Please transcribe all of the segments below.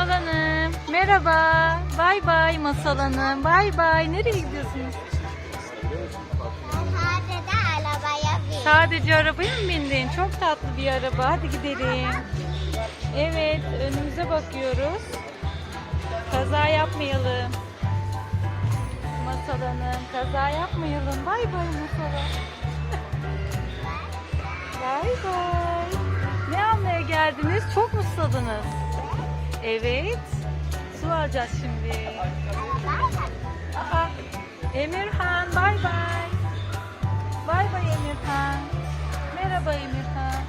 Masal Hanım. Merhaba. Bay bay Masal Hanım. Bay bay. Nereye gidiyorsunuz? Hadi de arabaya bin. Sadece arabaya mı bindin? Çok tatlı bir araba. Hadi gidelim. Evet, önümüze bakıyoruz. Kaza yapmayalım. Masal Hanım, kaza yapmayalım. Bay bay Masal Hanım. Bay bay. Ne almaya geldiniz? Çok mu susadınız? Evet. Su alacağız şimdi. Aa, Emirhan, bay bay. Bay bay Emirhan. Merhaba Emirhan.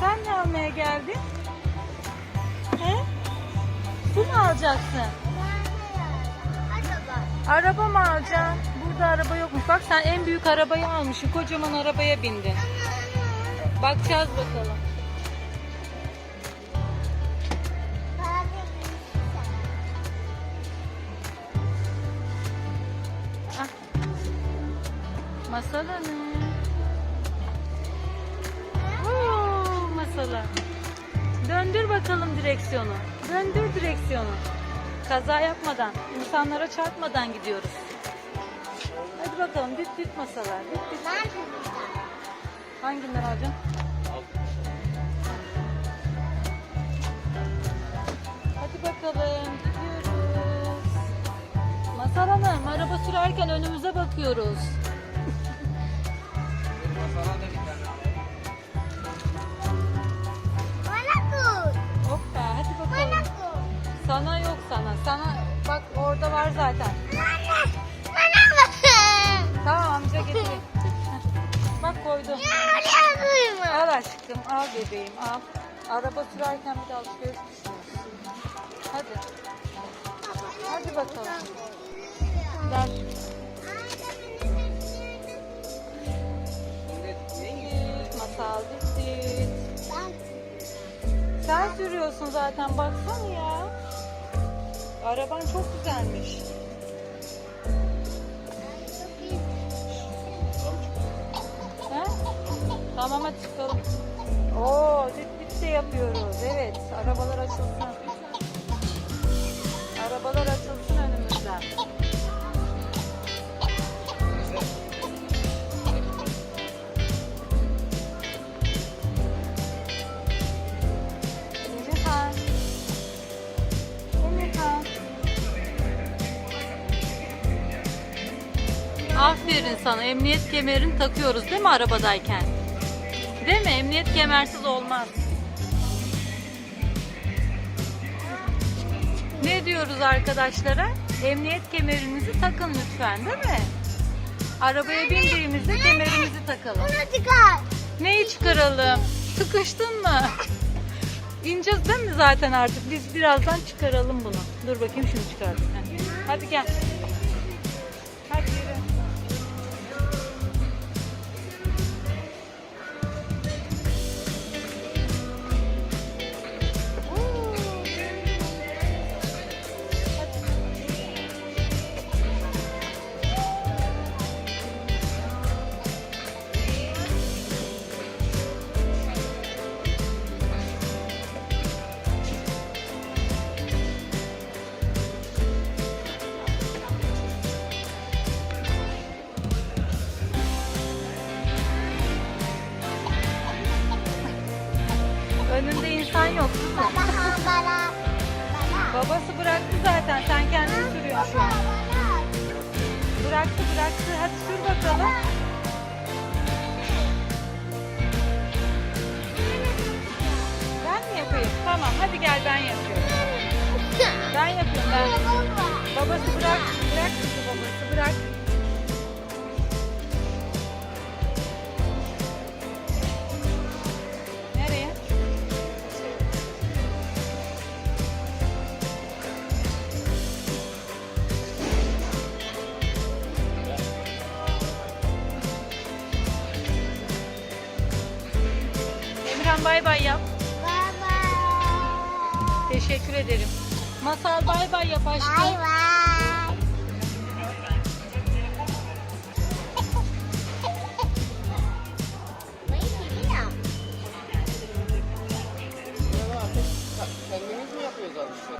Sen ne almaya geldin? He? Su mu alacaksın? Araba mı alacaksın? Burada araba yokmuş. Bak sen en büyük arabayı almışsın. Kocaman arabaya bindin. Bakacağız bakalım. Masal Hanım. Oo, masala. Döndür bakalım direksiyonu. Döndür direksiyonu. Kaza yapmadan, insanlara çarpmadan gidiyoruz. Hadi bakalım düt düt masalar. Düt düt. Hanginden alacaksın? Hadi bakalım gidiyoruz. Masal Hanım araba sürerken önümüze bakıyoruz. Aşkım al bebeğim al. Araba sürerken bir de alışveriş düşünüyorsun. Hadi. Hadi bakalım. Ver. Masal düt. Sen sürüyorsun zaten baksana ya. Araban çok güzelmiş. Tamam hadi çıkalım. Oo düt düt de yapıyoruz. Evet arabalar açılsın. Arabalar açılsın önümüzden. Aferin sana. Emniyet kemerini takıyoruz değil mi arabadayken? Değil mi? Emniyet kemersiz olmaz. Ne diyoruz arkadaşlara? Emniyet kemerinizi takın lütfen değil mi? Arabaya bindiğimizde kemerimizi takalım. Bunu çıkar. Neyi çıkaralım? Sıkıştın mı? İneceğiz değil mi zaten artık? Biz birazdan çıkaralım bunu. Dur bakayım şunu çıkardım. Heh. Hadi gel. Hadi Önünde insan yok değil mi? Bana bana. Babası bıraktı zaten. Sen kendin sürüyorsun şu an. Bıraktı bıraktı. Hadi sür bakalım. Ben mi yapayım? Tamam hadi gel ben yapıyorum. Ben yapıyorum ben. Babası bırak. Bırak kızı babası bırak. Bay bay yap. Baba. Teşekkür ederim. Masal bay bay yap aşkım. Bay bay.